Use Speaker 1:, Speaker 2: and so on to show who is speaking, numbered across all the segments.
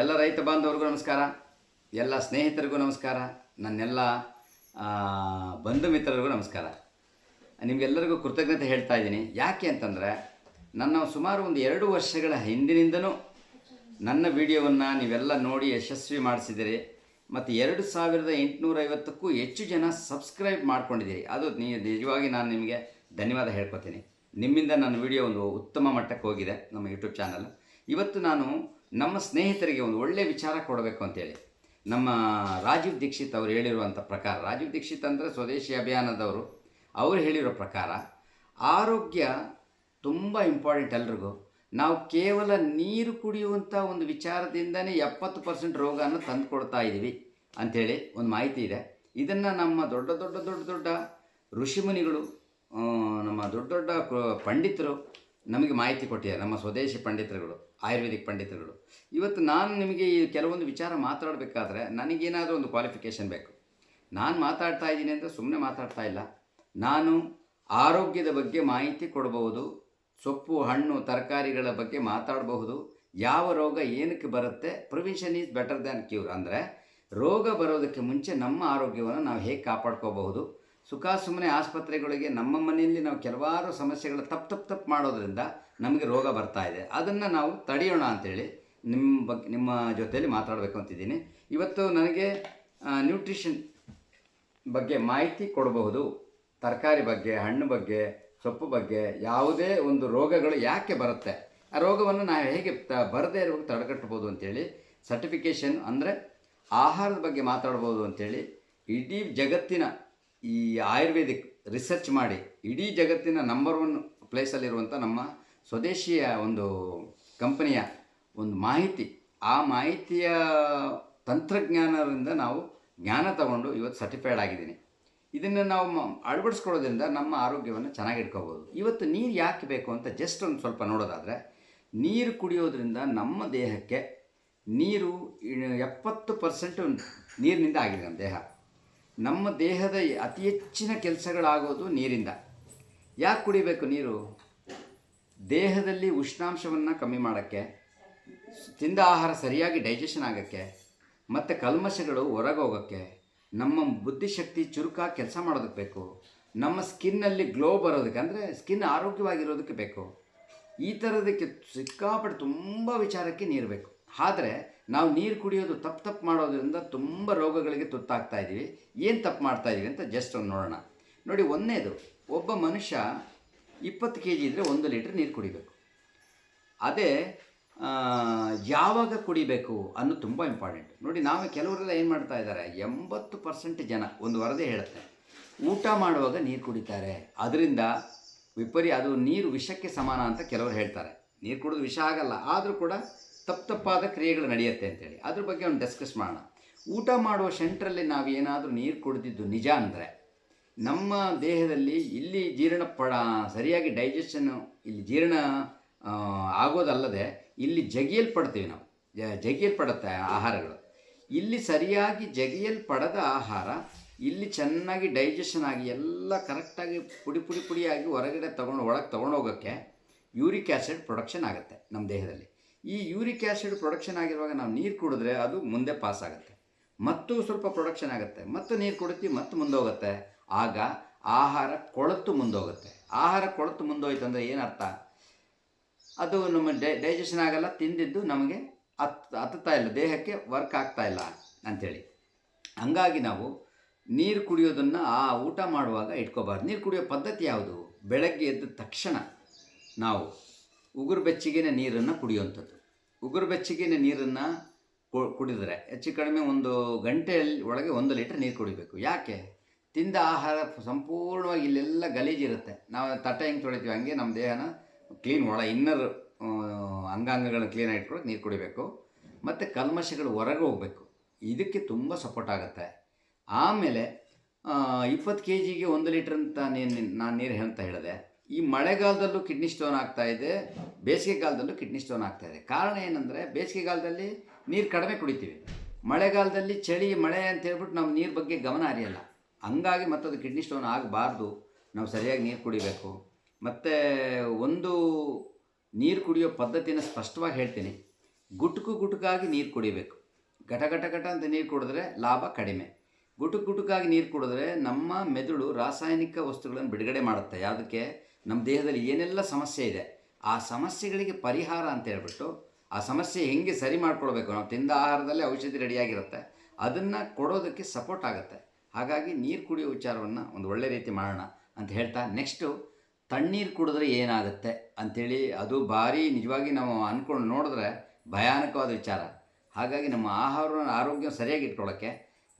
Speaker 1: ಎಲ್ಲ ರೈತ ಬಾಂಧವರಿಗೂ ನಮಸ್ಕಾರ. ಎಲ್ಲ ಸ್ನೇಹಿತರಿಗೂ ನಮಸ್ಕಾರ. ನನ್ನೆಲ್ಲ ಬಂಧು ಮಿತ್ರರಿಗೂ ನಮಸ್ಕಾರ. ನಿಮಗೆಲ್ಲರಿಗೂ ಕೃತಜ್ಞತೆ ಹೇಳ್ತಾ ಇದ್ದೀನಿ. ಯಾಕೆ ಅಂತಂದರೆ, ನನ್ನ ಸುಮಾರು ಒಂದು ಎರಡು ವರ್ಷಗಳ ಹಿಂದಿನಿಂದನೂ ನನ್ನ ವಿಡಿಯೋವನ್ನು ನೀವೆಲ್ಲ ನೋಡಿ ಯಶಸ್ವಿ ಮಾಡಿಸಿದಿರಿ ಮತ್ತು ಎರಡು ಸಾವಿರದ ಎಂಟುನೂರೈವತ್ತಕ್ಕೂ ಹೆಚ್ಚು ಜನ ಸಬ್ಸ್ಕ್ರೈಬ್ ಮಾಡ್ಕೊಂಡಿದ್ದೀರಿ. ಅದು ನೀ, ನಿಜವಾಗಿ ನಾನು ನಿಮಗೆ ಧನ್ಯವಾದ ಹೇಳ್ಕೊತೀನಿ. ನಿಮ್ಮಿಂದ ನನ್ನ ವಿಡಿಯೋ ಒಂದು ಉತ್ತಮ ಮಟ್ಟಕ್ಕೆ ಹೋಗಿದೆ ನಮ್ಮ ಯೂಟ್ಯೂಬ್ ಚಾನಲ್. ಇವತ್ತು ನಾನು ನಮ್ಮ ಸ್ನೇಹಿತರಿಗೆ ಒಂದು ಒಳ್ಳೆಯ ವಿಚಾರ ಕೊಡಬೇಕು ಅಂತೇಳಿ. ನಮ್ಮ ರಾಜೀವ್ ದೀಕ್ಷಿತ್ ಅವರು ಹೇಳಿರುವಂಥ ಪ್ರಕಾರ, ರಾಜೀವ್ ದೀಕ್ಷಿತ್ ಅಂದರೆ ಸ್ವದೇಶಿ ಅಭಿಯಾನದವರು, ಅವರು ಹೇಳಿರೋ ಪ್ರಕಾರ, ಆರೋಗ್ಯ ತುಂಬ ಇಂಪಾರ್ಟೆಂಟ್ ಎಲ್ರಿಗೂ. ನಾವು ಕೇವಲ ನೀರು ಕುಡಿಯುವಂಥ ಒಂದು ವಿಚಾರದಿಂದನೇ ಎಪ್ಪತ್ತು ಪರ್ಸೆಂಟ್ ರೋಗನ ತಂದುಕೊಡ್ತಾ ಇದ್ದೀವಿ ಅಂಥೇಳಿ ಒಂದು ಮಾಹಿತಿ ಇದೆ. ಇದನ್ನು ನಮ್ಮ ದೊಡ್ಡ ದೊಡ್ಡ ದೊಡ್ಡ ದೊಡ್ಡ ಋಷಿಮುನಿಗಳು ನಮ್ಮ ದೊಡ್ಡ ದೊಡ್ಡ ಪಂಡಿತರು ನಮಗೆ ಮಾಹಿತಿ ಕೊಟ್ಟಿದೆ ನಮ್ಮ ಸ್ವದೇಶಿ ಪಂಡಿತರುಗಳು, ಆಯುರ್ವೇದಿಕ್ ಪಂಡಿತರುಗಳು. ಇವತ್ತು ನಾನು ನಿಮಗೆ ಈ ಕೆಲವೊಂದು ವಿಚಾರ ಮಾತಾಡಬೇಕಾದ್ರೆ ನನಗೇನಾದರೂ ಒಂದು ಕ್ವಾಲಿಫಿಕೇಷನ್ ಬೇಕು. ನಾನು ಮಾತಾಡ್ತಾ ಇದ್ದೀನಿ ಅಂದರೆ ಸುಮ್ಮನೆ ಮಾತಾಡ್ತಾ ಇಲ್ಲ. ನಾನು ಆರೋಗ್ಯದ ಬಗ್ಗೆ ಮಾಹಿತಿ ಕೊಡಬಹುದು, ಸೊಪ್ಪು, ಹಣ್ಣು, ತರಕಾರಿಗಳ ಬಗ್ಗೆ ಮಾತಾಡಬಹುದು. ಯಾವ ರೋಗ ಏನಕ್ಕೆ ಬರುತ್ತೆ? Prevention is better than cure ಅಂದರೆ ರೋಗ ಬರೋದಕ್ಕೆ ಮುಂಚೆ ನಮ್ಮ ಆರೋಗ್ಯವನ್ನು ನಾವು ಹೇಗೆ ಕಾಪಾಡ್ಕೋಬಹುದು? ಸುಖ ಸುಮ್ಮನೆ ಆಸ್ಪತ್ರೆಗಳಿಗೆ ನಮ್ಮ ಮನೆಯಲ್ಲಿ ನಾವು ಕೆಲವಾರು ಸಮಸ್ಯೆಗಳು ತಪ್ಪು ತಪ್ಪು ತಪ್ಪು ಮಾಡೋದ್ರಿಂದ ನಮಗೆ ರೋಗ ಬರ್ತಾ ಇದೆ. ಅದನ್ನು ನಾವು ತಡೆಯೋಣ ಅಂತೇಳಿ ನಿಮ್ಮ ಬಗ್ಗೆ, ನಿಮ್ಮ ಜೊತೆಯಲ್ಲಿ ಮಾತಾಡಬೇಕು ಅಂತಿದ್ದೀನಿ. ಇವತ್ತು ನನಗೆ ನ್ಯೂಟ್ರಿಷನ್ ಬಗ್ಗೆ ಮಾಹಿತಿ ಕೊಡಬಹುದು. ತರಕಾರಿ ಬಗ್ಗೆ, ಹಣ್ಣು ಬಗ್ಗೆ, ಸೊಪ್ಪು ಬಗ್ಗೆ, ಯಾವುದೇ ಒಂದು ರೋಗಗಳು ಯಾಕೆ ಬರುತ್ತೆ? ಆ ರೋಗವನ್ನು ನಾವು ಹೇಗೆ ತ, ಬರದೇ ಇರೋ ತಡೆಗಟ್ಟಬೋದು ಅಂತೇಳಿ ಸರ್ಟಿಫಿಕೇಷನ್ ಅಂದರೆ ಆಹಾರದ ಬಗ್ಗೆ ಮಾತಾಡ್ಬೋದು ಅಂತೇಳಿ ಇಡೀ ಜಗತ್ತಿನ ಈ ಆಯುರ್ವೇದಿಕ್ ರಿಸರ್ಚ್ ಮಾಡಿ ಇಡೀ ಜಗತ್ತಿನ ನಂಬರ್ ಒನ್ ಪ್ಲೇಸಲ್ಲಿರುವಂಥ ನಮ್ಮ ಸ್ವದೇಶಿಯ ಒಂದು ಕಂಪನಿಯ ಒಂದು ಮಾಹಿತಿ. ಆ ಮಾಹಿತಿಯ ತಂತ್ರಜ್ಞಾನದಿಂದ ನಾವು ಜ್ಞಾನ ತಗೊಂಡು ಇವತ್ತು ಸರ್ಟಿಫೈಡ್ ಆಗಿದ್ದೀನಿ. ಇದನ್ನು ನಾವು ಅಳವಡಿಸ್ಕೊಳ್ಳೋದ್ರಿಂದ ನಮ್ಮ ಆರೋಗ್ಯವನ್ನು ಚೆನ್ನಾಗಿ ಇಟ್ಕೋಬೋದು. ಇವತ್ತು ನೀರು ಯಾಕೆ ಬೇಕು ಅಂತ ಜಸ್ಟ್ ಒಂದು ಸ್ವಲ್ಪ ನೋಡೋದಾದರೆ, ನೀರು ಕುಡಿಯೋದ್ರಿಂದ ನಮ್ಮ ದೇಹಕ್ಕೆ ನೀರು ಎಪ್ಪತ್ತು ಪರ್ಸೆಂಟು ನೀರಿನಿಂದ ಆಗಿದೆ ನಮ್ಮ ದೇಹ. ನಮ್ಮ ದೇಹದ ಅತಿ ಹೆಚ್ಚಿನ ಕೆಲಸಗಳಾಗೋದು ನೀರಿಂದ. ಯಾಕೆ ಕುಡಿಬೇಕು ನೀರು? ದೇಹದಲ್ಲಿ ಉಷ್ಣಾಂಶವನ್ನು ಕಮ್ಮಿ ಮಾಡೋಕ್ಕೆ, ತಿಂದ ಆಹಾರ ಸರಿಯಾಗಿ ಡೈಜೆಷನ್ ಆಗೋಕ್ಕೆ, ಮತ್ತು ಕಲ್ಮಶಗಳು ಹೊರಗೆ ಹೋಗೋಕ್ಕೆ ನಮ್ಮ ಬುದ್ಧಿಶಕ್ತಿ ಚುರುಕಾಗಿ ಕೆಲಸ ಮಾಡೋದಕ್ಕೆ ಬೇಕು. ನಮ್ಮ ಸ್ಕಿನ್ನಲ್ಲಿ ಗ್ಲೋ ಬರೋದಕ್ಕೆ, ಅಂದರೆ ಸ್ಕಿನ್ ಆರೋಗ್ಯವಾಗಿರೋದಕ್ಕೆ ಬೇಕು. ಈ ಥರದಕ್ಕೆ ಸಿಕ್ಕಾಪಟ್ಟೆ ತುಂಬ ವಿಚಾರಕ್ಕೆ ನೀರು ಬೇಕು. ಆದರೆ ನಾವು ನೀರು ಕುಡಿಯೋದು ತಪ್ಪು ತಪ್ಪು ಮಾಡೋದ್ರಿಂದ ತುಂಬ ರೋಗಗಳಿಗೆ ತುತ್ತಾಗ್ತಾ ಇದ್ದೀವಿ ಏನು ತಪ್ಪು ಮಾಡ್ತಾ ಇದ್ದೀವಿ ಅಂತ ಜಸ್ಟ್ ಒಂದು ನೋಡೋಣ. ನೋಡಿ ಒಂದನೇದು, ಒಬ್ಬ ಮನುಷ್ಯ ಇಪ್ಪತ್ತು ಕೆ ಜಿ ಇದ್ದರೆ ಒಂದು ಲೀಟ್ರ್ ನೀರು ಕುಡಿಬೇಕು. ಅದೇ ಯಾವಾಗ ಕುಡಿಬೇಕು ಅನ್ನೋದು ತುಂಬ ಇಂಪಾರ್ಟೆಂಟ್ ನೋಡಿ ನಾವು ಕೆಲವರೆಲ್ಲ ಏನು ಮಾಡ್ತಾ ಇದ್ದಾರೆ, ಎಂಬತ್ತು ಪರ್ಸೆಂಟ್ ಜನ, ಒಂದು ವರದಿ ಹೇಳುತ್ತೆ, ಊಟ ಮಾಡುವಾಗ ನೀರು ಕುಡಿತಾರೆ. ಅದರಿಂದ ವಿಪರಿ ಅದು ನೀರು ವಿಷಕ್ಕೆ ಸಮಾನ ಅಂತ ಕೆಲವರು ಹೇಳ್ತಾರೆ. ನೀರು ಕುಡಿದು ವಿಷ ಆಗಲ್ಲ, ಆದರೂ ಕೂಡ ತಪ್ಪು ತಪ್ಪಾದ ಕ್ರಿಯೆಗಳು ನಡೆಯುತ್ತೆ ಅಂತೇಳಿ. ಅದ್ರ ಬಗ್ಗೆ ಒಂದು ಡಿಸ್ಕಸ್ ಮಾಡೋಣ. ಊಟ ಮಾಡುವ ಸೆಂಟ್ರಲ್ಲಿ ನಾವು ಏನಾದರೂ ನೀರು ಕುಡಿದಿದ್ದು ನಿಜ ಅಂದರೆ, ನಮ್ಮ ದೇಹದಲ್ಲಿ ಇಲ್ಲಿ ಜೀರ್ಣ ಪಡ, ಸರಿಯಾಗಿ ಡೈಜೆಷನ್ನು ಇಲ್ಲಿ ಜೀರ್ಣ ಆಗೋದಲ್ಲದೆ ಇಲ್ಲಿ ಜಗಿಯಲ್ಪಡ್ತೀವಿ ನಾವು. ಜಗಿಯಲ್ಪಡುತ್ತೆ ಆಹಾರಗಳು. ಇಲ್ಲಿ ಸರಿಯಾಗಿ ಜಗಿಯಲ್ಪಡದ ಆಹಾರ, ಇಲ್ಲಿ ಚೆನ್ನಾಗಿ ಡೈಜೆಷನ್ ಆಗಿ ಎಲ್ಲ ಕರೆಕ್ಟಾಗಿ ಪುಡಿ ಪುಡಿ ಪುಡಿಯಾಗಿ ಹೊರಗಡೆ ತೊಗೊಂಡು ಒಳಗೆ ತೊಗೊಂಡೋಗೋಕ್ಕೆ ಯೂರಿಕ್ ಆ್ಯಸಿಡ್ ಪ್ರೊಡಕ್ಷನ್ ಆಗುತ್ತೆ ನಮ್ಮ ದೇಹದಲ್ಲಿ. ಈ ಯೂರಿಕ್ ಆ್ಯಸಿಡ್ ಪ್ರೊಡಕ್ಷನ್ ಆಗಿರುವಾಗ ನಾವು ನೀರು ಕುಡಿದ್ರೆ ಅದು ಮುಂದೆ ಪಾಸ್ ಆಗುತ್ತೆ. ಮತ್ತು ಸ್ವಲ್ಪ ಪ್ರೊಡಕ್ಷನ್ ಆಗುತ್ತೆ. ಮತ್ತು ನೀರು ಕುಡಿತೀವಿ ಮತ್ತು ಮುಂದೋಗುತ್ತೆ. ಆಗ ಆಹಾರ ಕೊಳತು ಮುಂದೋಗುತ್ತೆ. ಆಹಾರ ಕೊಳತು ಮುಂದೋಯ್ತು ಅಂದರೆ ಏನರ್ಥ? ಅದು ನಮ್ಮ ಡೈ ಡೈಜೆಷನ್ ಆಗಲ್ಲ, ತಿಂದಿದ್ದು ನಮಗೆ ಹತ್ ಹತ್ತುತ್ತಾ ಇಲ್ಲ, ದೇಹಕ್ಕೆ ವರ್ಕ್ ಆಗ್ತಾ ಇಲ್ಲ ಅಂಥೇಳಿ. ಹಂಗಾಗಿ ನಾವು ನೀರು ಕುಡಿಯೋದನ್ನು ಆ ಊಟ ಮಾಡುವಾಗ ಇಟ್ಕೋಬಾರ್ದು. ನೀರು ಕುಡಿಯೋ ಪದ್ಧತಿ ಯಾವುದು? ಬೆಳಗ್ಗೆ ಎದ್ದ ತಕ್ಷಣ ನಾವು ಉಗುರು ಬೆಚ್ಚಗಿನ ನೀರನ್ನು ಕುಡಿಯುವಂಥದ್ದು. ಉಗುರು ಬೆಚ್ಚಗಿನ ನೀರನ್ನು ಕುಡಿದರೆ ಹೆಚ್ಚು ಕಡಿಮೆ ಒಂದು ಗಂಟೆಯಲ್ಲಿ ಒಳಗೆ ಒಂದು ಲೀಟ್ರ್ ನೀರು ಕುಡಿಬೇಕು. ಯಾಕೆ? ತಿಂದ ಆಹಾರ ಸಂಪೂರ್ಣವಾಗಿ ಇಲ್ಲೆಲ್ಲ ಗಲೀಜಿರುತ್ತೆ ನಾವು ತಟ್ಟೆ ಹೆಂಗೆ ತೊಳಿತೀವಿ? ಹಂಗೆ ನಮ್ಮ ದೇಹನ ಕ್ಲೀನ್ ಒಳ ಇನ್ನರ್ ಅಂಗಾಂಗಗಳನ್ನ ಕ್ಲೀನ್ ಇಟ್ಕೊಳಕ್ಕೆ ನೀರು ಕುಡಿಬೇಕು. ಮತ್ತು ಕಲ್ಮಶಗಳು ಹೊರಗೆ ಹೋಗಬೇಕು. ಇದಕ್ಕೆ ತುಂಬ ಸಪೋರ್ಟ್ ಆಗುತ್ತೆ. ಆಮೇಲೆ ಇಪ್ಪತ್ತು ಕೆ ಜಿಗೆ ಒಂದು ಲೀಟ್ರ್ ಅಂತ ನೀನು, ನಾನು ನೀರು ಅಂತ ಹೇಳಿದೆ. ಈ ಮಳೆಗಾಲದಲ್ಲೂ ಕಿಡ್ನಿ ಸ್ಟೋನ್ ಆಗ್ತಾ ಇದೆ, ಬೇಸಿಗೆಗಾಲದಲ್ಲೂ ಕಿಡ್ನಿ ಸ್ಟೋನ್ ಆಗ್ತಾ ಇದೆ. ಕಾರಣ ಏನಂದರೆ ಬೇಸಿಗೆಗಾಲದಲ್ಲಿ ನೀರು ಕಡಿಮೆ ಕುಡಿತೀವಿ. ಮಳೆಗಾಲದಲ್ಲಿ ಚಳಿ, ಮಳೆ ಅಂತ ಹೇಳ್ಬಿಟ್ಟು ನಾವು ನೀರು ಬಗ್ಗೆ ಗಮನ ಹರಿಯಲ್ಲ. ಹಂಗಾಗಿ ಮತ್ತದು ಕಿಡ್ನಿ ಸ್ಟೋನ್ ಆಗಬಾರ್ದು. ನಾವು ಸರಿಯಾಗಿ ನೀರು ಕುಡಿಬೇಕು. ಮತ್ತು ಒಂದು ನೀರು ಕುಡಿಯೋ ಪದ್ಧತಿನ ಸ್ಪಷ್ಟವಾಗಿ ಹೇಳ್ತೀನಿ. ಗುಟುಕು ಗುಟುಕಾಗಿ ನೀರು ಕುಡಿಬೇಕು. ಘಟ ಘಟ ಘಟ ಅಂತ ನೀರು ಕುಡಿದ್ರೆ ಲಾಭ ಕಡಿಮೆ. ಗುಟುಕು ಗುಟುಕಾಗಿ ನೀರು ಕುಡಿದ್ರೆ ನಮ್ಮ ಮೆದುಳು ರಾಸಾಯನಿಕ ವಸ್ತುಗಳನ್ನು ಬಿಡುಗಡೆ ಮಾಡುತ್ತೆ. ಯಾವುದಕ್ಕೆ? ನಮ್ಮ ದೇಹದಲ್ಲಿ ಏನೆಲ್ಲ ಸಮಸ್ಯೆ ಇದೆ, ಆ ಸಮಸ್ಯೆಗಳಿಗೆ ಪರಿಹಾರ ಅಂತ ಹೇಳ್ಬಿಟ್ಟು, ಆ ಸಮಸ್ಯೆ ಹೆಂಗೆ ಸರಿ ಮಾಡ್ಕೊಳ್ಬೇಕು? ನಾವು ತಿಂದ ಆಹಾರದಲ್ಲೇ ಔಷಧಿ ರೆಡಿಯಾಗಿರುತ್ತೆ. ಅದನ್ನು ಕೊಡೋದಕ್ಕೆ ಸಪೋರ್ಟ್ ಆಗುತ್ತೆ. ಹಾಗಾಗಿ ನೀರು ಕುಡಿಯೋ ವಿಚಾರವನ್ನು ಒಂದು ಒಳ್ಳೆ ರೀತಿ ಮಾಡೋಣ ಅಂತ ಹೇಳ್ತಾ ನೆಕ್ಸ್ಟು ತಣ್ಣೀರು ಕುಡಿದ್ರೆ ಏನಾಗುತ್ತೆ ಅಂಥೇಳಿ ಅದು ಭಾರಿ ನಿಜವಾಗಿ ನಾವು ಅಂದ್ಕೊಂಡು ನೋಡಿದ್ರೆ ಭಯಾನಕವಾದ ವಿಚಾರ. ಹಾಗಾಗಿ ನಮ್ಮ ಆಹಾರ ಆರೋಗ್ಯ ಸರಿಯಾಗಿ ಇಟ್ಕೊಳ್ಳೋಕ್ಕೆ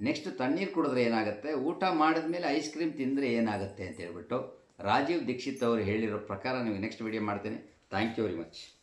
Speaker 1: ನೆಕ್ಸ್ಟ್ ತಣ್ಣೀರು ಕುಡಿದ್ರೆ ಏನಾಗುತ್ತೆ? ಊಟ ಮಾಡಿದ ಮೇಲೆ ಐಸ್ ಕ್ರೀಮ್ ತಿಂದರೆ ಏನಾಗುತ್ತೆ ಅಂತ ಹೇಳ್ಬಿಟ್ಟು ರಾಜೀವ್ ದೀಕ್ಷಿತ್ ಅವರು ಹೇಳಿರೋ ಪ್ರಕಾರ ನಿಮಗೆ ನೆಕ್ಸ್ಟ್ ವಿಡಿಯೋ ಮಾಡ್ತೇನೆ. Thank you very much